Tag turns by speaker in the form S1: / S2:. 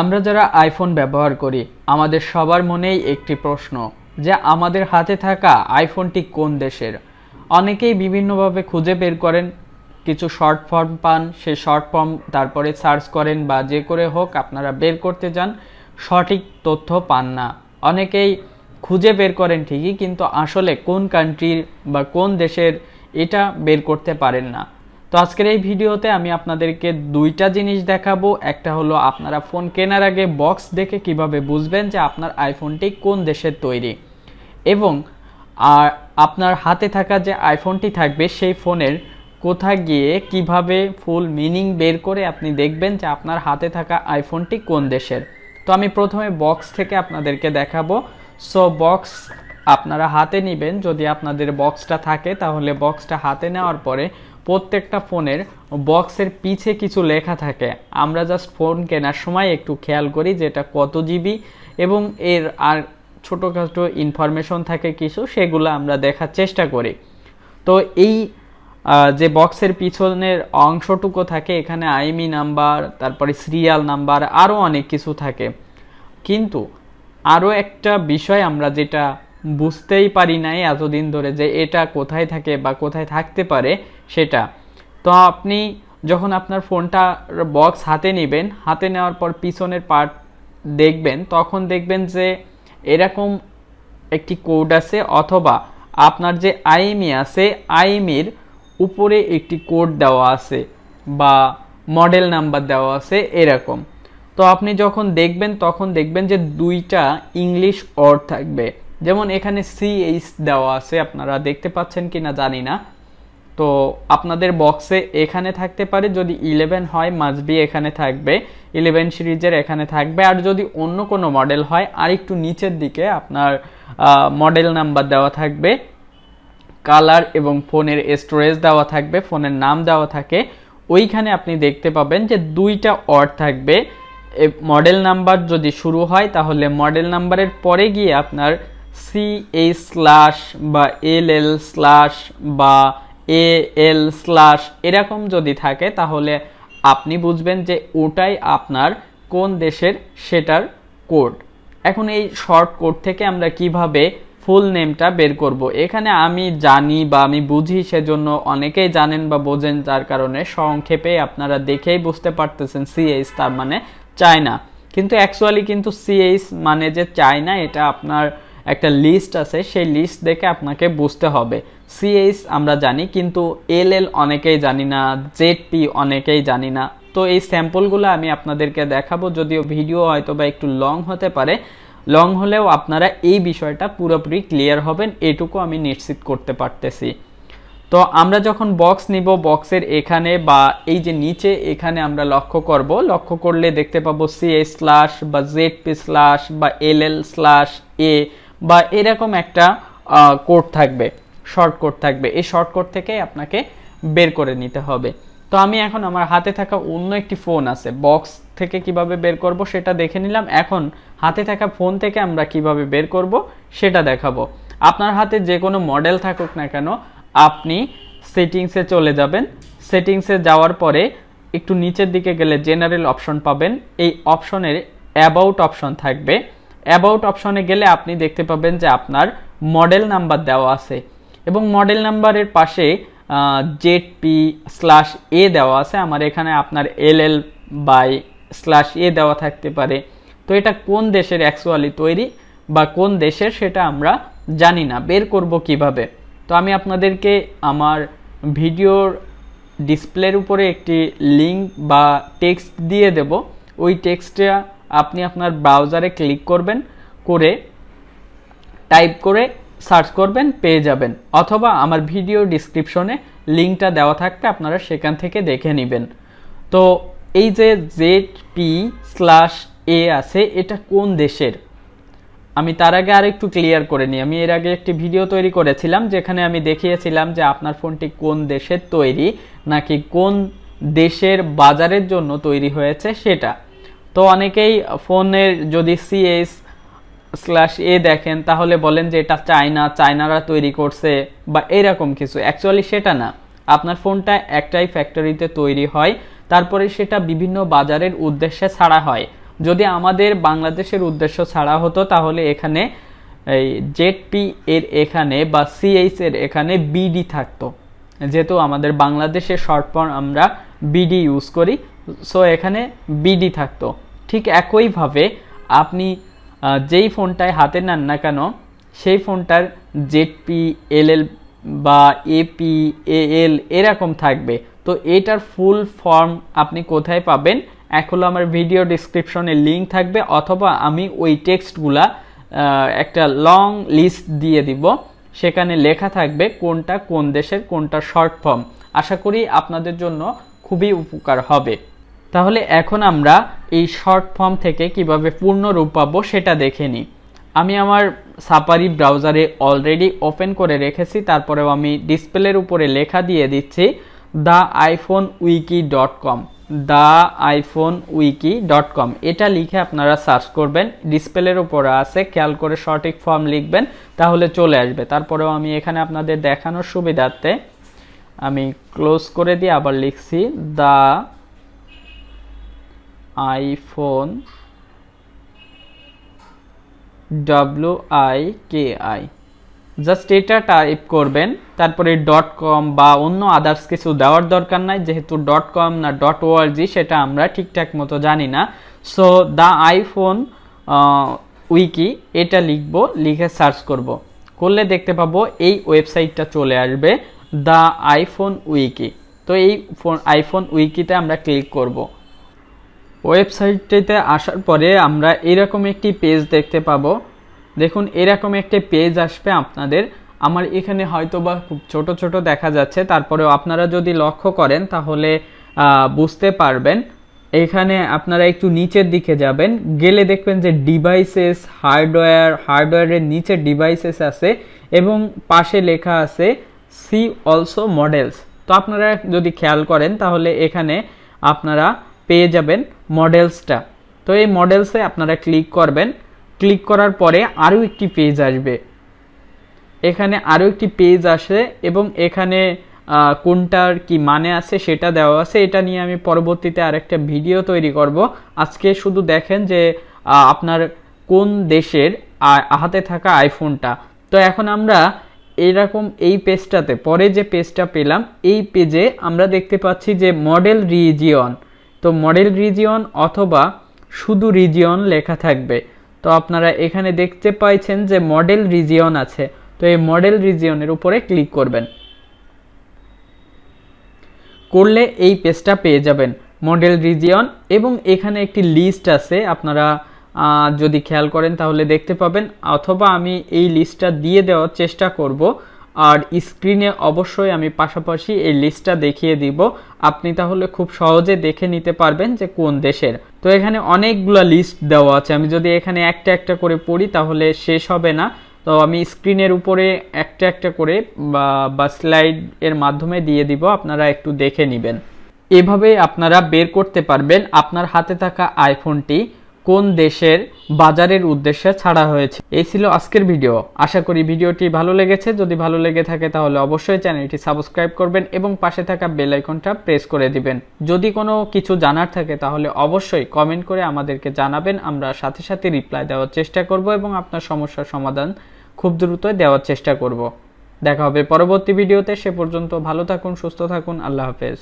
S1: আমরা যারা আইফোন ব্যবহার করি, আমাদের সবার মনেই একটি প্রশ্ন যে আমাদের হাতে থাকা আইফোনটি কোন দেশের? অনেকেই বিভিন্নভাবে খুঁজে বের করেন, কিছু শর্ট ফর্ম পান, সেই শর্ট ফর্ম তারপরে সার্চ করেন বা যে করে হোক আপনারা বের করতে যান, সঠিক তথ্য পান না। অনেকেই খুঁজে বের করেন ঠিকই, কিন্তু আসলে কোন কান্ট্রির বা কোন দেশের এটা বের করতে পারেন না। তো আজকের এই ভিডিওতে আমি আপনাদেরকে দুইটা জিনিস দেখাবো। একটা হলো আপনারা ফোন কেনার আগে বক্স দেখে কীভাবে বুঝবেন যে আপনার আইফোনটি কোন দেশের তৈরি। এবং আর আপনার হাতে থাকা যে আইফোনটি থাকবে, সেই ফোনের কোথায় গিয়ে কীভাবে ফুল মিনিং বের করে আপনি দেখবেন যে আপনার হাতে থাকা আইফোনটি কোন দেশের। তো আমি প্রথমে বক্স থেকে আপনাদেরকে দেখাবো। সো বক্স আপনারা হাতে নেবেন। যদি আপনাদের বক্সটা থাকে, তাহলে বক্সটা হাতে নেওয়ার পরে প্রত্যেকটা ফোনের বক্সের পিছে কিছু লেখা থাকে। আমরা জাস্ট ফোন কেনার সময় একটু খেয়াল করি যে এটা কত জিবি এবং এর আর ছোটোখাটো ইনফরমেশন থাকে কিছু, সেগুলো আমরা দেখার চেষ্টা করি। তো এই যে বক্সের পিছনের অংশটুকু থাকে, এখানে আইমি নাম্বার তারপরে সিরিয়াল নাম্বার আরও অনেক কিছু থাকে। কিন্তু আরও একটা বিষয় আমরা যেটা বুঝতেই পারি নাই এতদিন ধরে যে এটা কোথায় থাকে বা কোথায় থাকতে পারে সেটা। তো আপনি যখন আপনার ফোনটা বক্স হাতে নেবেন, হাতে নেওয়ার পর পিছনের পার্ট দেখবেন, তখন দেখবেন যে এরকম একটি কোড আছে অথবা আপনার যে আইএমই আছে আইএমির উপরে একটি কোড দেওয়া আছে বা মডেল নাম্বার দেওয়া আছে এরকম। তো আপনি যখন দেখবেন, তখন দেখবেন যে দুইটা ইংলিশ অর্ড থাকবে। যেমন এখানে সিএইচ দেওয়া আছে, আপনারা দেখতে পাচ্ছেন কি না জানি না। তো আপনাদের বক্সে এখানে থাকতে পারে, যদি ইলেভেন হয় মাসবি এখানে থাকবে। ইলেভেন সিরিজের এখানে থাকবে। আর যদি অন্য কোনো মডেল হয় আর একটু নিচের দিকে আপনার মডেল নাম্বার দেওয়া থাকবে। কালার এবং ফোনের স্টোরেজ দেওয়া থাকবে, ফোনের নাম দেওয়া থাকে। ওইখানে আপনি দেখতে পাবেন যে দুইটা অর্ড থাকবে। মডেল নাম্বার যদি শুরু হয়, তাহলে মডেল নাম্বারের পরে গিয়ে আপনার সি এইচ স্ল্যাশ বা এল এল স্ল্যাশ বা এ এল স্ল্যাশ এরকম যদি থাকে, তাহলে আপনি বুঝবেন যে ওটাই আপনার কোন দেশের সেটার কোড। এখন এই শর্ট কোড থেকে আমরা কীভাবে ফুল নেমটা বের করব? এখানে আমি জানি বা আমি বুঝি, সেজন্য অনেকেই জানেন বা বোঝেন, যার কারণে সংক্ষেপে আপনারা দেখেই বুঝতে পারতেছেন সিএইচ তার মানে চায়না। কিন্তু অ্যাকচুয়ালি কিন্তু সিএইচ মানে যে চায়না, এটা আপনার একটা লিস্ট আছে, সেই লিস্ট দেখে আপনাকে বুঝতে হবে। সিএইচ আমরা জানি, কিন্তু এল এল অনেকেই জানি না জেড পি অনেকেই জানি না। তো এই স্যাম্পলগুলো আমি আপনাদেরকে দেখাবো, যদিও ভিডিও হয়তো বা একটু লং হতে পারে। লং হলেও আপনারা এই বিষয়টা পুরোপুরি ক্লিয়ার হবেন, এটুকু আমি নিশ্চিত করতে পারতেছি। তো আমরা যখন বক্স নিব বক্সের এখানে বা এই যে নিচে এখানে আমরা লক্ষ্য করব। লক্ষ্য করলে দেখতে পাবো সিএ স্ল্যাশ বা জেড পি স্ল্যাশ বা এল এল স্ল্যাশ এ বা এরকম একটা কোড থাকবে শর্ট কোড থাকবে। এই শর্ট কোড থেকে আপনাকে বের করে নিতে হবে। তো আমি এখন আমার হাতে থাকা অন্য একটি ফোন আছে বক্স থেকে কীভাবে বের করব সেটা দেখে নিলাম। এখন হাতে থাকা ফোন থেকে আমরা কীভাবে বের করব সেটা দেখাবো। আপনার হাতে যে কোনো মডেল থাকুক না কেন, আপনি সেটিংসে চলে যাবেন। সেটিংসে যাওয়ার পরে একটু নিচের দিকে গেলে জেনারেল অপশন পাবেন। এই অপশনের অ্যাবাউট অপশন থাকবে। অ্যাবাউট অপশনে গেলে আপনি দেখতে পাবেন যে আপনার মডেল নাম্বার দেওয়া আছে। এবং মডেল নাম্বারের পাশে জেড পি স্ল্যাশ এ দেওয়া আছে। আমার এখানে আপনার এল এল বাই স্ল্যাশ এ দেওয়া থাকতে পারে। তো এটা কোন দেশের অ্যাকচুয়ালি তৈরি বা কোন দেশের সেটা আমরা জানি না। বের করব কীভাবে? তো আমি আপনাদেরকে আমার ভিডিওর ডিসপ্লের উপরে একটি লিঙ্ক বা টেক্সট দিয়ে দেব। ওই টেক্সটটা আপনি আপনার ব্রাউজারে ক্লিক করবেন, করে টাইপ করে সার্চ করবেন, পেয়ে যাবেন। অথবা আমার ভিডিও ডিসক্রিপশনে লিঙ্কটা দেওয়া থাকবে, আপনারা সেখান থেকে দেখে নেবেন। তো এই যে জেড পি স্ল্যাশ এ আছে, এটা কোন দেশের? আমি তার আগে আর একটু ক্লিয়ার করে নিই। আমি এর আগে একটি ভিডিও তৈরি করেছিলাম, যেখানে আমি দেখিয়েছিলাম যে আপনার ফোনটি কোন দেশের তৈরি, নাকি কোন দেশের বাজারের জন্য তৈরি হয়েছে সেটা। তো অনেকেই ফোনের যদি সিএস স্ল্যাশ এ দেখেন, তাহলে বলেন যে এটা চায়না, চায়নারা তৈরি করছে বা এরকম কিছু। অ্যাকচুয়ালি সেটা না। আপনার ফোনটা একটাই ফ্যাক্টরিতে তৈরি হয়, তারপরে সেটা বিভিন্ন বাজারের উদ্দেশ্যে ছাড়া হয়। যদি আমাদের বাংলাদেশের উদ্দেশ্য ছাড়া হতো, তাহলে এখানে এই জেড পি এর এখানে বা সিএইচ এর এখানে বিডি থাকতো। যেহেতু আমাদের বাংলাদেশের শর্ট আমরা বিডি ইউজ করি সো এখানে বিডি থাকতো। ঠিক একইভাবে আপনি যেই ফোনটায় হাতে নেন না কেন, সেই ফোনটার জেডপি এলএল বা এপি এএল এরকম থাকবে। তো এটার ফুল ফর্ম আপনি কোথায় পাবেন? এক আমার ভিডিও ডিসক্রিপশনে লিঙ্ক থাকবে, অথবা আমি ওই টেক্সটগুলা একটা লং লিস্ট দিয়ে দিব। সেখানে লেখা থাকবে কোনটা কোন দেশের কোনটা শর্ট ফর্ম আশা করি আপনাদের জন্য খুবই উপকার হবে। তাহলে এখন আমরা এই শর্ট ফর্ম থেকে কীভাবে পূর্ণ রূপ পাবো সেটা দেখে নিই। আমি আমার সাপারি ব্রাউজারে অলরেডি ওপেন করে রেখেছি, তারপরেও আমি ডিসপ্লের উপরে লেখা দিয়ে দিচ্ছি the iPhone wiki dot com the iPhone wiki dot com এটা লিখে আপনারা সার্চ করবেন ডিসপ্লের উপরে আছে, খেয়াল করে সঠিক ফর্ম লিখবেন, তাহলে চলে আসবে। তারপরেও আমি এখানে আপনাদের দেখানোর সুবিধার্থে আমি ক্লোজ করে দিয়ে আবার লিখছি the iPhone W I K I. Just এটা টাইপ করবেন, তারপরে ডট কম বা অন্য আদার্স কিছু দেওয়ার দরকার নাই, যেহেতু ডট কম না ডট ওআরজি সেটা আমরা ঠিকঠাক মতো জানি না। সো দ্য আইফোন উইকি, এটা লিখব, লিখে সার্চ করব। করলে দেখতে পাবো এই ওয়েবসাইটটা চলে আসবে দ্য আইফোন উইকি। তো এই ফোন আইফোন উইকিতে আমরা ক্লিক করব। ওয়েবসাইটটিতে আসার পরে আমরা এরকম একটি পেজ দেখতে পাবো। দেখুন, এরকম একটি পেজ আসবে আপনাদের। আমার এখানে হয়তো বা খুব ছোট ছোট দেখা যাচ্ছে। তারপরেও আপনারা যদি লক্ষ্য করেন, তাহলে বুঝতে পারবেন। এখানে আপনারা একটু নিচের দিকে যাবেন। গেলে দেখবেন যে ডিভাইসেস, হার্ডওয়্যার, হার্ডওয়্যারের নিচে ডিভাইসেস আছে এবং পাশে লেখা আছে, সি অলসো মডেলস। তো আপনারা যদি খেয়াল করেন, তাহলে এখানে আপনারা পেয়ে যাবেন মডেলসটা তো এই মডেলসে আপনারা ক্লিক করবেন। ক্লিক করার পরে আরও একটি পেজ আসবে। এখানে আরও একটি পেজ আসে এবং এখানে কোনটার কি মানে আছে সেটা দেওয়া আছে। এটা নিয়ে আমি পরবর্তীতে আরেকটা ভিডিও তৈরি করব। আজকে শুধু দেখেন যে আপনার কোন দেশের হাতে থাকা আইফোনটা তো এখন আমরা এরকম এই পেজটাতে পরে যে পেজটা পেলাম, এই পেজে আমরা দেখতে পাচ্ছি যে মডেল রিজিয়ন তো মডেল রিজিয়ন অথবা শুধু রিজিয়ন লেখা থাকবে। তো আপনারা এখানে দেখতে পাইছেন যে মডেল রিজিয়ন আছে। তো এই মডেল রিজিয়নের উপরে ক্লিক করবেন। করলে এই পেজটা পেয়ে যাবেন, মডেল রিজিয়ন এবং এখানে একটি লিস্ট আছে। আপনারা যদি খেয়াল করেন তাহলে দেখতে পাবেন। অথবা আমি এই লিস্টটা দিয়ে দেওয়ার চেষ্টা করব। আর স্ক্রিনে অবশ্যই আমি পাশাপাশি এই লিস্টটা দেখিয়ে দিব। আপনি তাহলে খুব সহজে দেখে নিতে পারবেন যে কোন দেশের। তো এখানে অনেকগুলো লিস্ট দেওয়া আছে। আমি যদি এখানে একটা একটা করে পড়ি তাহলে শেষ হবে না। তো আমি স্ক্রিনের উপরে একটা একটা করে বা স্লাইড এর মাধ্যমে দিয়ে দিব। আপনারা একটু দেখে নেবেন। এভাবে আপনারা বের করতে পারবেন। আপনার হাতে থাকা আইফোনটি কোন দেশের বাজারের উদ্দেশ্যে ছাড়া হয়েছে। এই ছিল আজকের ভিডিও। আশা করি ভিডিওটি ভালো লেগেছে। যদি ভালো লেগে থাকে তাহলে অবশ্যই চ্যানেলটি সাবস্ক্রাইব করবেন এবং পাশে থাকা বেল আইকনটা প্রেস করে দিবেন। যদি কোনো কিছু জানার থাকে তাহলে অবশ্যই কমেন্ট করে আমাদেরকে জানাবেন। আমরা সাথে সাথে রিপ্লাই দেওয়ার চেষ্টা করব এবং আপনার সমস্যার সমাধান খুব দ্রুত দেওয়ার চেষ্টা করব। দেখা হবে পরবর্তী ভিডিওতে। সে পর্যন্ত ভালো থাকুন, সুস্থ থাকুন। আল্লাহ হাফেজ।